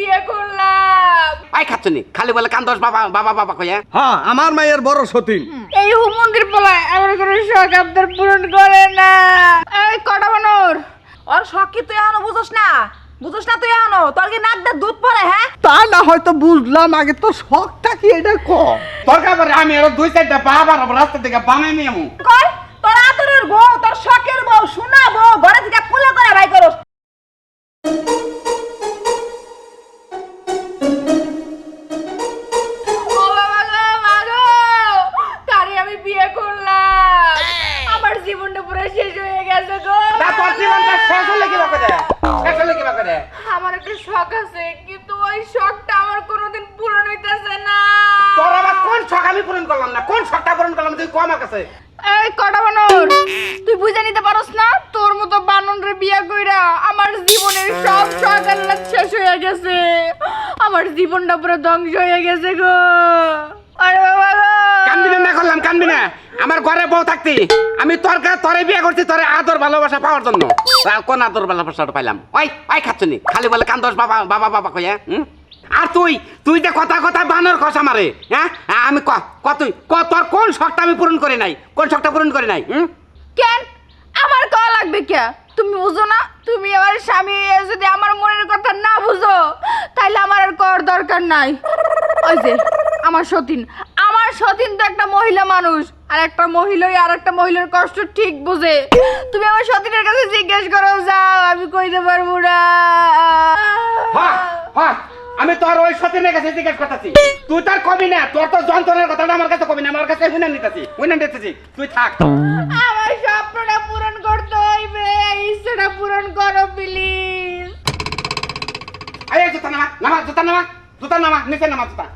বিয়ে করলাম। আই খাচ্ছনি খালি বলে কান্দস বাবা বাবা বাবা কইয়া। হ্যাঁ আমার মায়ের বড় সতীন। এই হুমন্দির পোলায় আমার কোনো শখ আপনার পূরণ করে না। এই কটা বানর? ওর শখ কি তুই এখনও বুঝোস না? বুঝোস না তুই এখনও? তোর কি নাক দিয়ে দুধ পড়ে হ্যাঁ? তা না হয়তো বুঝলাম আগে তো শখটা কি এটা ক? দরকার পরে আমি আরও দুই চারটা বাবার রাস্তা থেকে বানাই নিয়ে আমু তোর আদরের বউ তোর শখের বউ শোনা বউ ঘরে থেকে কুলে করে ভাই করস। কম কাছে। এই কটা বানর তুই বুঝে নিতে পারস না? তোর মতো বিয়ে কইরা আমার জীবনের সব শখ আল্লাহ শেষ হয়ে গেছে। আমার জীবনটা পুরো ধ্বংস হয়ে গেছে গো। আরে বাবা গো। কানবি না না করলাম না। আমার ঘরে বউ থাকতি। আমি তোর কা তোরে বিয়ে করছি তোরে আদর ভালোবাসা পাওয়ার জন্য। কোন আদর ভালোবাসাটা পাইলাম? ওই ওই খাচ্ছনি খালি বলে কান্দস বাবা বাবা বাবা কইয়া হুম? আর তুই তুই যে কথা কথা বানর খসা মারে হ্যাঁ? আমি ক ক তুই ক তোর কোন শখটা আমি পূরণ করে নাই? কোন শখটা পূরণ করে নাই হুম? কেন? আমার ক লাগবে কে? তুমি বুঝো না? তুমি আমার স্বামী যদি আমার মনের কথা না বুঝো তাইলে আমার আর কর দরকার নাই। ওই যে আমার সতীন। আমার সতীন তো একটা মহিলা মানুষ আর একটা মহিলাই আর একটা মহিলার কষ্ট ঠিক বুঝে। তুমি আমার সতীনের কাছে জিজ্ঞেস করো যাও আমি কইতে পারব না। হ্যাঁ হ্যাঁ আমি তোর ওই সতীনের কাছে জিজ্ঞেস করতেছি। তুই তার কবি না তোর তো যন্ত্রণার কথাটা আমার কাছে কবি না আমার কাছে হুইনা নিতেছি হুইনা নিতেছি। তুই থাক। আমার স্বপ্নটা পূরণ করতে হইবে ইচ্ছাটা পূরণ করো প্লিজ আরে জুতা নামা নামা জুতা নামা জুতা নামা নিচে নামা জুতা?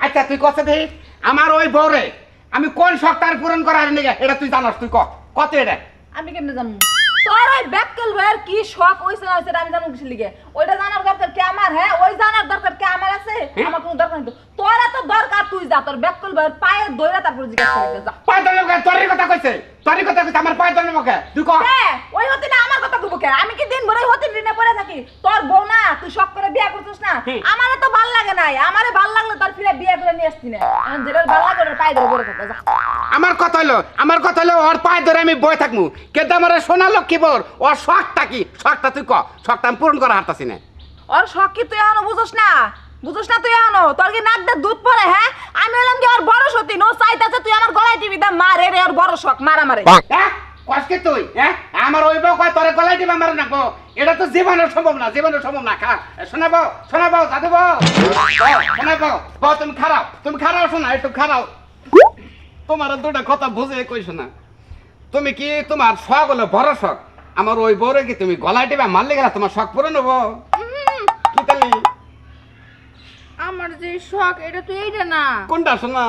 আচ্ছা তুই কত দে আমার ওই বউরে আমি কোন শখটার পূরণ করার নিগে এটা তুই জানাস তুই ক কত এটা? আমি কেমনে জানব? তোর ওই ব্যাককেল ভাইয়ের কি শখ ওই সময় আমি জানো কিছু লিগে। ওইটা জানার দরকার কি আমার হ্যাঁ? ওই জানার দরকার কি আমার আছে? আমার কোনো দরকার নেই। তোর এত দরকার তুই যা তোর ব্যাককেল ভাইয়ের পায়ে দইরা তারপর জিজ্ঞাসা করে যা। ধরনের মুখে তোরই কথা কইছে তোরই কথা কইছে আমার ধরনের মুখে। তুই ক? হ্যাঁ ওই হতে না আমার কথা কইব কে? আমি কি দিন ভরে হতে দিনে পড়ে থাকি? তোর বউ না তুই শখ করে বিয়ে করছিস না? আমারে তো ভালো লাগে নাই আমারে ভালো লাগল তোর ফিরে বিয়ে করে নিয়ে আসতি না। আমি ভালো লাগে ওটার পায়ে ধরে যা। আমার কথা হলো আমার কথা হলো ওর পায়ে ধরে আমি বয়ে থাকব কিন্তু আমার সোনা লক্ষ্মী বর? ওর শখটা কি? শখটা তুই ক? শখটা আমি পূরণ করা হারতাছি না। ওর শখ কি তুই এখনও বুঝোস না? বুঝোস না তুই এখনও? তোর কি নাক দিয়ে দুধ পড়ে হ্যাঁ? আমি হলাম কি ওর বড় সতী? নো চাইতাছে তুই আমার গলায় টিভি দা মারে রে ওর বড় শখ মারা মারে হ্যাঁ কষ্ট তুই? হ্যাঁ আমার ওই বউ কয় তোরে গলায় দিবা আমার নাকবো? এটা তো জীবনের সম্ভব না জীবনের সম্ভব না খা। শোনাবো শোনাবো দাদু বউ শোনাবো। বউ তুমি খারাপ তুমি খারাপ শোনা একটু খারাপ তোমার দুটা কথা বুঝে কই শোনা তুমি কি তোমার শখ হলো বড় শখ? আমার ওই বউরে কি তুমি গলায় দিবা? মারলে গেলা তোমার শখ পূরণ হব? আমার যে শখ এটা তো এইটা না কোনটা শোনা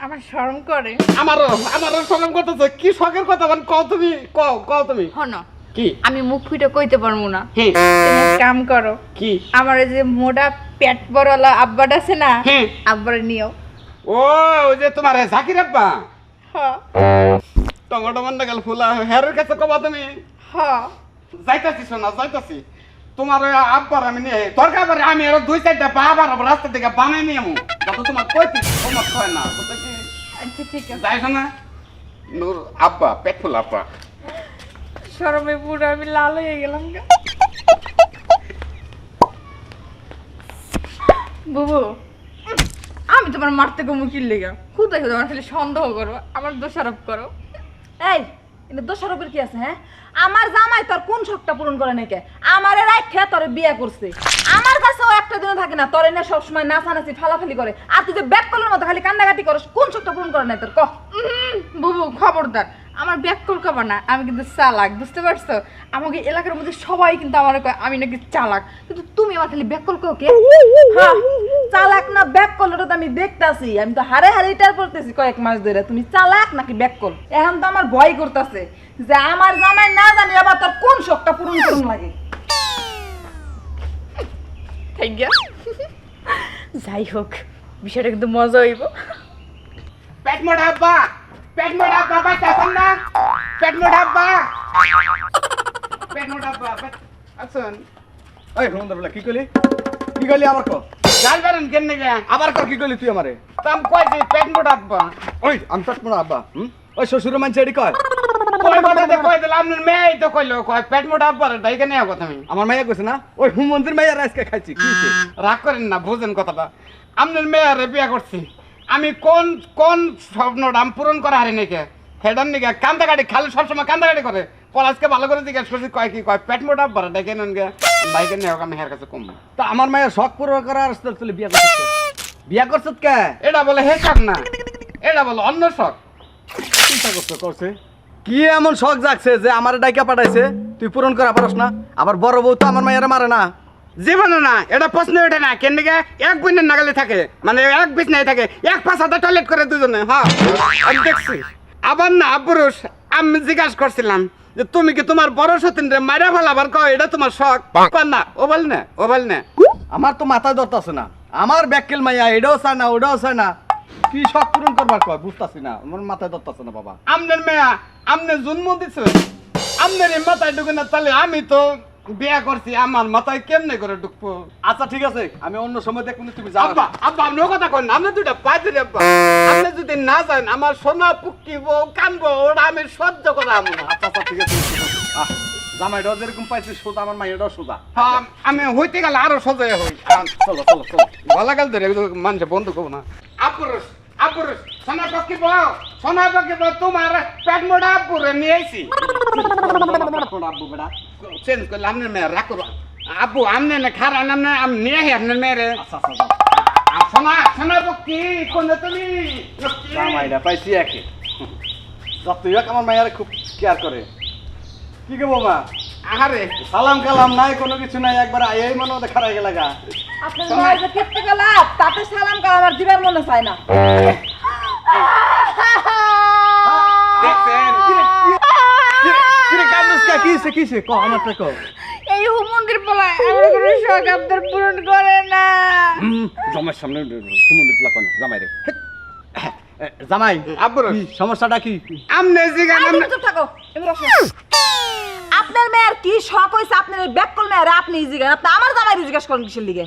আমার শরম করে আমারও আমারও সরম করতেছে কি শখের কথা মানে কও তুমি কও কও তুমি হন কি আমি মুখ ফুটে কইতে পারব না হুম তুমি কাম করো কি আমার যে মোটা পেট বড়লা আব্বাটা আছে না হুম। আব্বারে নিও ও ওই যে তোমার জাকির আব্বা টমেটো মান্ডা গেল ফুলা হেরের কাছে কবা তুমি হ যাইতাছি শোনা যাইতাছি তোমার আব্বার আমি নিয়ে দরকার পরে আমি আরও দুই চারটা বাবার রাস্তা থেকে বানাই নিয়ে আমু যত তোমার কইছি তোমার কয় না বুঝতেছি আচ্ছা ঠিক আছে। যাই শোনা নূর আব্বা পেট ফুল আব্বা। শরমে পুরো আমি লাল হয়ে গেলাম গা। বুবু আমি তোমার মারতে কমু কি লেগা? খুদাই খুদা আমার খালি সন্দেহ করো আমার দোষারোপ করো। এই কিন্তু দোষারোপের কি আছে হ্যাঁ? আমার জামাই তোর কোন শখটা পূরণ করে নাকি আমারে রাইখে তোর বিয়ে করছে। আমার কাছে একটা দিনও থাকে না তোর এনে সবসময় নাচানাচি ফালাফালি করে। আর তুই যে ব্যাক কলের মতো খালি কান্দাকাটি করস কোন শখটা পূরণ করে নাই তোর? কহ বুবু খবরদার। আমার ব্যাক কল খাবার না আমি কিন্তু চালাক বুঝতে পারছ? আমাকে এলাকার মধ্যে সবাই কিন্তু আমার কয় আমি নাকি চালাক। কিন্তু তুমি আমার খালি ব্যাক কল কে? হ্যাঁ, চালাক না ব্যাক কল ওটা তো আমি দেখতাছি। আমি তো হারে হারে ইটার করতেছি কয়েক মাস ধরে। তুমি চালাক নাকি ব্যাক কল এখন তো আমার ভয় করতেছে যে আমার জামাই না জানি আবার তোর কোন শখটা পূরণ করুন লাগে। ঠিক গিয়া যাই হোক বিষয়টা কিন্তু মজা হইব। পেট মোটা আব্বা পেট মোটা আব্বা পাইতাছেন না? পেট মোটা আব্বা। পেট মোটা আব্বা আছেন? ওই বলে কি কইলি? কি কইলি আবার ক? গাল বেরেন কেন গে? আবার ক কি কইলি তুই আমারে? তাম কইছি পেট মোটাব্বা ওই আমি পেট মোড়া আব্বা হুম? ওই শ্বশুর মানুষ এডি কয়? মেয়ে আমার মাইয়া কইছে না ওই হুম মন্দির আজকে খাইছি রাগ করেন না বুঝেন কথাটা। আপনার মেয়েরে বিয়া করছি। আমি কোন কোন স্বপ্নটা আমি পূরণ করা হারি নাকি হেডার নাকি কান্দাগাড়ি খালি সবসময় কান্দাগাড়ি করে। পলাশকে ভালো করে জিজ্ঞেস করছি কয় কি কয় পেট মোটা বড় ডেকে নেন গে বাইকে নিয়ে আমি হের কাছে কম। তা আমার মায়ের শখ পূরণ করার আসতে বিয়া করছিস বিয়া করছিস কে? এটা বলে হে শখ না। এটা বলে অন্য শখ। চিন্তা করছ করছে? কি এমন শখ জাগছে যে আমার ডাইকা পাঠাইছে? তুই পূরণ করা পারস না। আবার বড় বউ তো আমার মায়ের মারে না। জীবনে না এটা প্রশ্ন ওঠে না। কেন দিকে এক বইনের নাগালে থাকে। মানে এক বিছনায় থাকে। এক পাশাতে টয়লেট করে দুজনে হ্যাঁ? আমি দেখছি। আবার না পুরুষ আমি জিজ্ঞাসা করছিলাম যে তুমি কি তোমার বড় সতীন রে মারা ফেলাবার কয়? এটা তোমার শখ। কয় না ও বল না ও বল না। আমার তো মাথা ধরতাছে না। আমার ব্যাককেল মাইয়া এটাও চায় না ওটাও চায় না। কি শখ পূরণ করবার কয়? বুঝতাছি না আমার মাথায় ধরতাছে না বাবা। আমনের মেয়া আমনে জন্ম দিছে। আমনের এই মাথায় ঢুকে না তাহলে আমি তো বিয়া করছি আমার মাথায় কেমনে করে ঢুকবো? আচ্ছা ঠিক আছে আমি অন্য সময় দেখব না, তুমি যাও। আব্বা আব্বা আপনি ও কথা কন আপনি দুটা পাই দিলে আব্বা। আপনি যদি না যান আমার সোনা পুকিব কানবো ওটা আমি সহ্য করা আমু না। আচ্ছা আচ্ছা ঠিক আছে আহ, জামাইটাও যেরকম পাইছি সোজা আমার মাইয়াটাও সোজা। হ্যাঁ, আমি হইতে গেলে আরও সজায় হই। আহ, চলো চলো চলো। গলা গেল ধরে মানুষ বন্ধু কব না। আপুরুষ আপুরুষ সোনা পকিব সোনা পকিব তোমার পেট মোড়া আপুরে নিয়ে আইছি। আব্বু বেটা চেঞ্জ করলে আপনার মেয়ে রাখো আপু আমনে না খারা নামনে আমি নিয়ে আহি যাও। আর সোনা সোনা পক্ষী কোন তুমি। পাইছি একে। যতই আমার মায়ের খুব কেয়ার করে। কি কে বৌমা আহারে সালাম কালাম নাই কোনো কিছু নাই একবার আই মনে মধ্যে খারাই গেলে গা। আপনার কেটে তাতে সালাম কালাম আর দিবার মনে চায় না। কিরে কান্দুস কা? ক আমারটা ক। এই হুমন্দির পোলায় আমার কোনো শখ আপনার পূরণ করে না। জামাইয়ের সামনে কুমন্দির প্লা কোন? জামাই রে। জামাই আব্বুর সমস্যাটা কি? আমনে জিগান আমনে চুপ থাকো এবার কি শখ হয়েছে আপনার এই ব্যাককল মেয়ের আপনি জিজ্ঞাসা আপনি আমার জামাই জিজ্ঞাসা করেন কিসের লিগে?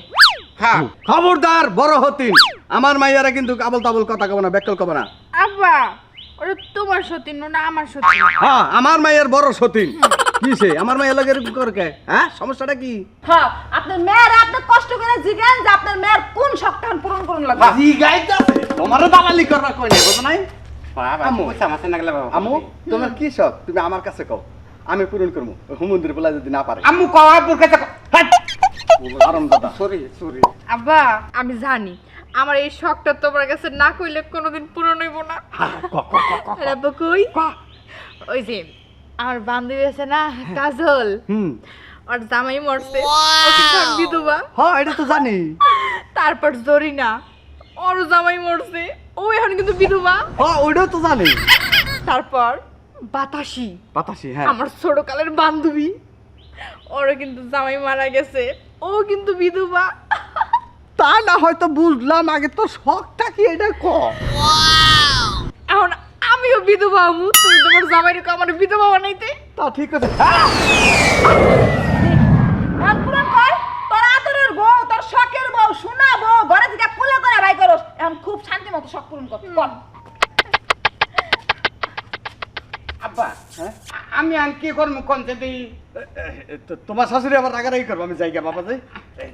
হ্যাঁ। খবরদার বড় হতিন। আমার মাইয়ারা কিন্তু আবল তাবল কথা কব না বেকল কব না। আব্বা ওটা তোমার সতীন না আমার সতীন। হ্যাঁ আমার মাইয়ের বড় সতীন। কিছে আমার মাইয়া লাগে এরকম করে কে? হ্যাঁ সমস্যাটা কি? হ্যাঁ আপনার মেয়ের আপনি কষ্ট করে জিজ্ঞেন যে আপনার মেয়ের কোন শখটা পূরণ করুন লাগবে? জিগাইতাছে। তোমারও দালালি করবার কই নাই বুঝো নাই? বাবা না গেলে বাবা। আমু তোমার কি শখ? তুমি আমার কাছে কও। আমি পূরণ করব। হুমন্দির বলা যদি না পারে। আম্মু কও আব্বুর কাছে আরাম দাদা। সরি সরি আব্বা আমি জানি। আমার এই শখটা তোমার কাছে না কইলে কোনোদিন পূরণ হইব না। আব্বা কই? ওই যে আমার বান্ধবী আছে না কাজল। হুম। ওর জামাই মরছে। আর বিধবা। হ্যাঁ এটা তো জানি। তারপর জরিনা ওর জামাই মরছে। ও এখন কিন্তু বিধবা। হ্যাঁ ওইটাও তো জানি। তারপর বাতাসি। বাতাসি হ্যাঁ। আমার ছোটকালের বান্ধবী। ওরও কিন্তু জামাই মারা গেছে। ও কিন্তু বিধবা। তা না হয়তো বুঝলাম আগে তো শখটা কি এটা ক? এখন আমিও বিধবা আমু তুমি তোমার আমার বিধবা বানাইতে? তা ঠিক আছে কর। তোর আদরের বউ তোর শখের বউ শোনা বউ ঘরে থেকে কুলে করে ভাই করস। এখন খুব শান্তি মতো শখ পূরণ কর। কর হ্যাঁ? আমি আর কি করব কোন যদি তোমার শাশুড়ি আবার রাগারাগি করব আমি জায়গা বাবা যাই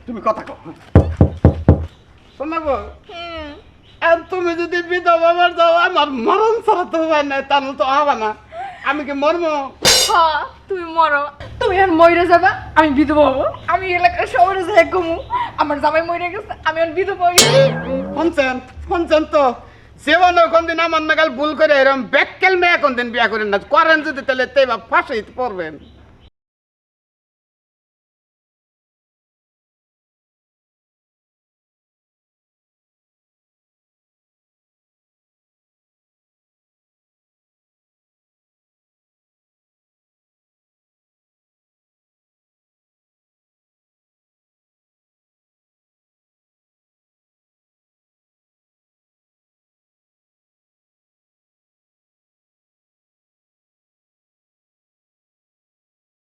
তুমি কথা কও। শোনাবো? আর তুমি যদি বিধবা মার যাও আমার মরণ ছাড়া তো হয় না তাহলে তো হবে না। আমি কি মরবো? হ্যাঁ তুমি মরো। তুমি এখন মরে যাবা আমি বিধবা হব। আমি এলাকার শহরে যাই কমু আমার জামাই মরে গেছে আমি এখন বিধবা হই। শুনছেন? শুনছেন তো? জীবনে কোনদিন আমার নাগাল ভুল করে এরম ব্যাককেল মেয়ে কোনদিন বিয়া করেন না। করেন যদি তাহলে তেবা ফাঁসে পড়বেন।